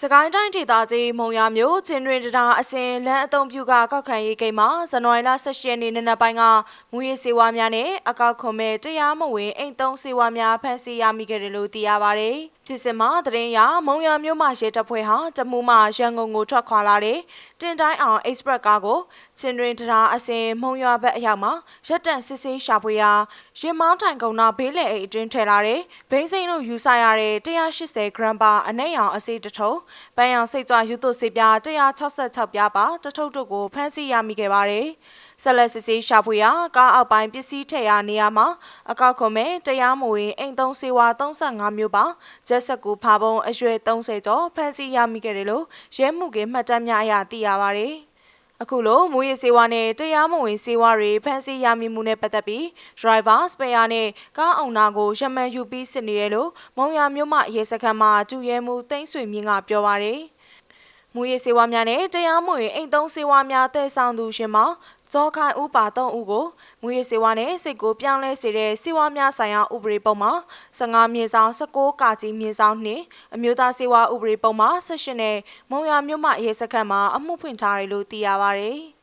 စကိုင်းတိုင်းဒေသကြီးမုံရမြို့ချင်းတွင်တရာအစင်လမ်းအုံပြုကကောက်ခံရေးဂိမ်းမှာဇန်နဝါရီလ16ရက်နေ့နံနက်ပိုင်းကမူရေးစေဝါများနဲ့အကောက်ခွန်မဲ့တရားမဝင်အိမ်သုံးစေဝါများဖမ်းဆီးရမိခဲ့တယ်လို့သိရပါဗျ။ ဖြစ်စဉ်မှာသတင်းရမုံရမြို့မှာရဲတပ်ဖွဲ့ဟာတမူမှရန်ကုန်ကိုထွက်ခွာလာတဲ့တင်တိုင်းအောင် express ကားကိုချင်းတွင်တရာအစင်မုံရဘက်အရောက်မှာရက်တန့်စစ်ဆေးရှာဖွေရာရင်မောင်းတိုင်ကုန်းနာဘေးလေအိမ်အတွင်းထည့်လာတဲ့ဘိန်းစိန်တို့ယူဆရတဲ့180 gram ပါအနက်ရောင်အစိတထုံပန်းရောင်စိတ်ကြွယူသွစေပြား166ပြားပါတထုပ်တို့ကိုဖမ်းဆီးရမိခဲ့ပါတယ်။ဆက်လက်စစ်ဆေးရှာဖွေရာကားအောက်ပိုင်းပစ္စည်းထည့်ရာနေရာမှာအကောက်ခွန်မဲ့တရားမဝင်အိမ်သုံးစေဝါ35မျိုးပါဂျက်ဆက်ကူဖာပုံအရွယ်30ကျော်ဖမ်းဆီးရမိခဲ့တယ်လို့ရဲမှုကမှတ်တမ်းများအရသိရပါတယ်။အခုလိုမူရစေဝါနဲ့တရားမဝင်စေဝါတွေဖမ်းဆီးရမိမှုနဲ့ပတ်သက်ပြီး driver spare နဲ့ကားအောင်နာကိုရမှန်ယူပြီးစစ်နေတယ်လို့မုံရမြို့မှရဲစခန်းမှာဒူရဲမှုသိမ့်ဆွေမြင့်ကပြောပါတယ်။ မူရစေဝါများနဲ့တရားမဝင်အိမ်သုံးစေဝါများတည်ဆောင်သူရှင်မောဇော်ခိုင်ဦးပါ3ဦးကိုငွေစေဝါနဲ့စိတ်ကိုပြောင်းလဲစေတဲ့စေဝါများဆိုင်ရာဥပဒေပုံမှာ15မြေဆောင်16ကာကြီးမြေဆောင်နှင့်အမျိုးသားစေဝါဥပဒေပုံမှာ18နဲ့မုံရမြို့မှရဲစခန်းမှာအမှုဖွင့်ထားတယ်လို့သိရပါဗျ။